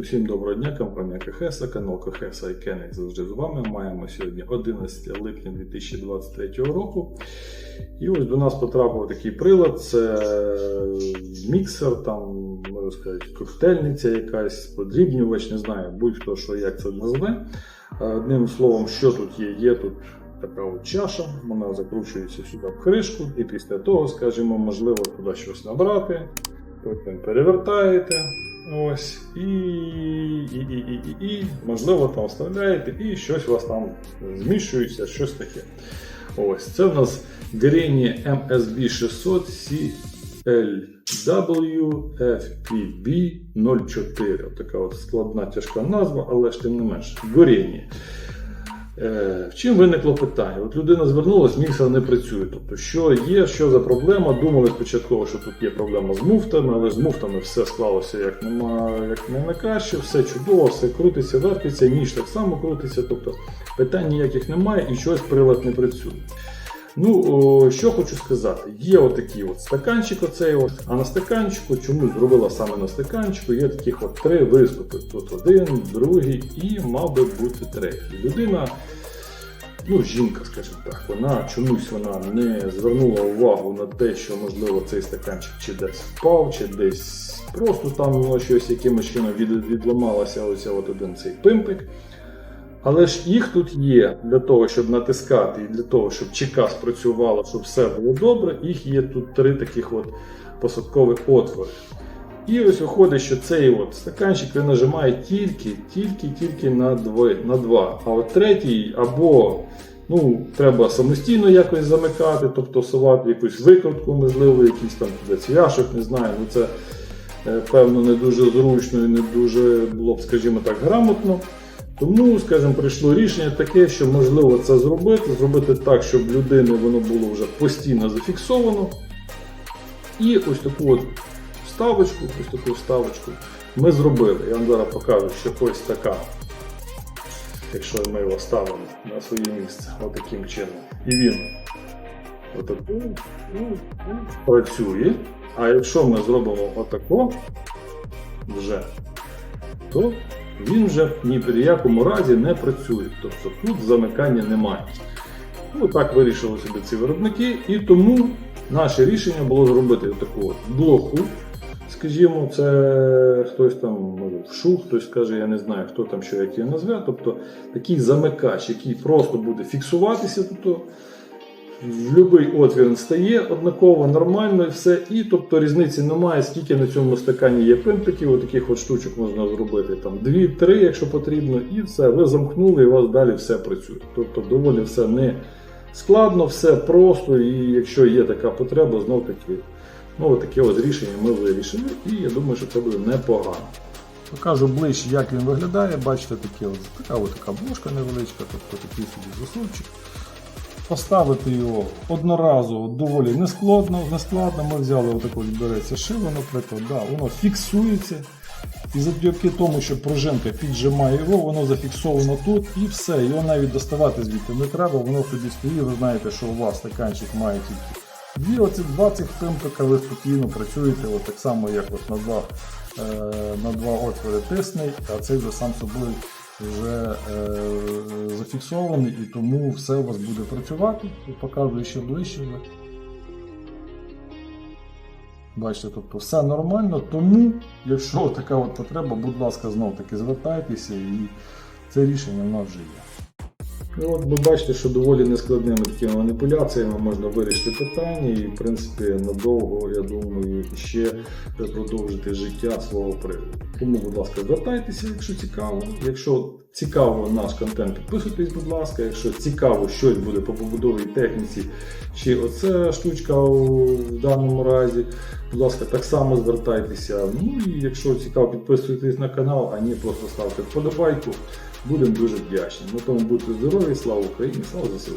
Усім доброго дня, компанія Кахеса, канал і Кенек завжди з вами. Маємо сьогодні 11 липня 2023 року. І ось до нас потрапив такий прилад. Це міксер, там, можна сказати, коктейльниця якась, подрібнювач, не знаю, будь-хто що як це назве. Одним словом, що тут є? Є тут така от чаша, вона закручується сюди в кришку, і після того, скажімо, можливо, туди щось набрати. Потім перевертаєте. Ось, і, і, і, і, і, можливо, там вставляєте, і щось у вас там зміщується, щось таке. Ось, це в нас грені MSB 600 CLW FPB 04. Така от складна тяжка назва, але ж тим не менш. Горіння. Е, В чим виникло питання? От людина звернулася, міксер не працює. Тобто, що є, що за проблема? Думали спочатку, що тут є проблема з муфтами, але з муфтами все склалося як нема, як не на краще, все чудово, все крутиться, вертиться, ніж так само крутиться. Тобто питань ніяких немає і щось прилад не працює. Ну, що хочу сказати, є отакий от стаканчик, оцей от, а на стаканчику, чому зробила саме на стаканчику, є таких от три виступи. Тут один, другий і мав би бути третій. Людина, ну, жінка, скажімо так, вона чомусь вона не звернула увагу на те, що можливо цей стаканчик чи десь впав, чи десь просто там воно щось якимось чином від, відламалося ось от один цей пимпик. Але ж їх тут є для того, щоб натискати, і для того, щоб ЧК спрацювало, щоб все було добре. Їх є тут три таких от посадкових отвори. І ось виходить, що цей от стаканчик він нажимає тільки, тільки, тільки на два, на два. А от третій або ну, треба самостійно якось замикати, тобто совати якусь викрутку, можливо, якийсь там цвяшок, не знаю. Ну це е, певно не дуже зручно і не дуже було б, скажімо так, грамотно. Тому, скажімо, прийшло рішення таке, що можливо це зробити, зробити так, щоб людини воно було вже постійно зафіксовано. І ось таку от вставочку, ось таку вставочку ми зробили. Я вам зараз покажу, що ось така. Якщо ми його ставимо на своє місце, отаким чином. І він отаку, ну, працює. А якщо ми зробимо отако вже, то він вже ні при якому разі не працює. Тобто тут замикання немає. Ну так вирішили собі ці виробники, і тому наше рішення було зробити таку от блоху. Скажімо, це хтось там може вшу, хтось каже, я не знаю, хто там що як її назве. Тобто такий замикач, який просто буде фіксуватися. Тобто, будь-який отвір стає однаково, нормально і все. І тобто різниці немає, скільки на цьому стакані є пимпиків, отаких от штучок можна зробити. Там 2-3, якщо потрібно, і все. Ви замкнули, і у вас далі все працює. Тобто доволі все не складно, все просто, і якщо є така потреба, знов таки. Ну, таке ось рішення ми вирішили, і я думаю, що це буде непогано. Покажу ближче, як він виглядає. Бачите, таке от, така от така бложка невеличка, тобто такий собі засувчик. Поставити його одноразово доволі нескладно. нескладно. Ми взяли отаку береться шило, наприклад, да, воно фіксується. І завдяки тому, що пружинка піджимає його, воно зафіксовано тут і все. Його навіть доставати звідти не треба, воно собі стоїть. Ви знаєте, що у вас стаканчик має тільки дві оці два цих пимпика, ви спокійно працюєте, от так само, як от на два, е, на два отвори тисний, а цей вже сам собою вже е, зафіксований і тому все у вас буде працювати. Показую ще ближче. Бачите, тобто все нормально, тому, якщо така от потреба, будь ласка, знов таки звертайтеся і це рішення в нас вже є. Ну, от ви бачите, що доволі нескладними такими маніпуляціями можна вирішити питання і, в принципі, надовго, я думаю, ще продовжити життя свого приводу. Тому, будь ласка, звертайтеся, якщо цікаво. Якщо цікаво наш контент, підписуйтесь, будь ласка. Якщо цікаво щось буде по побудовій техніці, чи оця штучка у даному разі, будь ласка, так само звертайтеся. Ну і якщо цікаво, підписуйтесь на канал, а ні, просто ставте вподобайку. Будемо дуже вдячні. На тому будьте здорові, слава Україні, слава ЗСУ!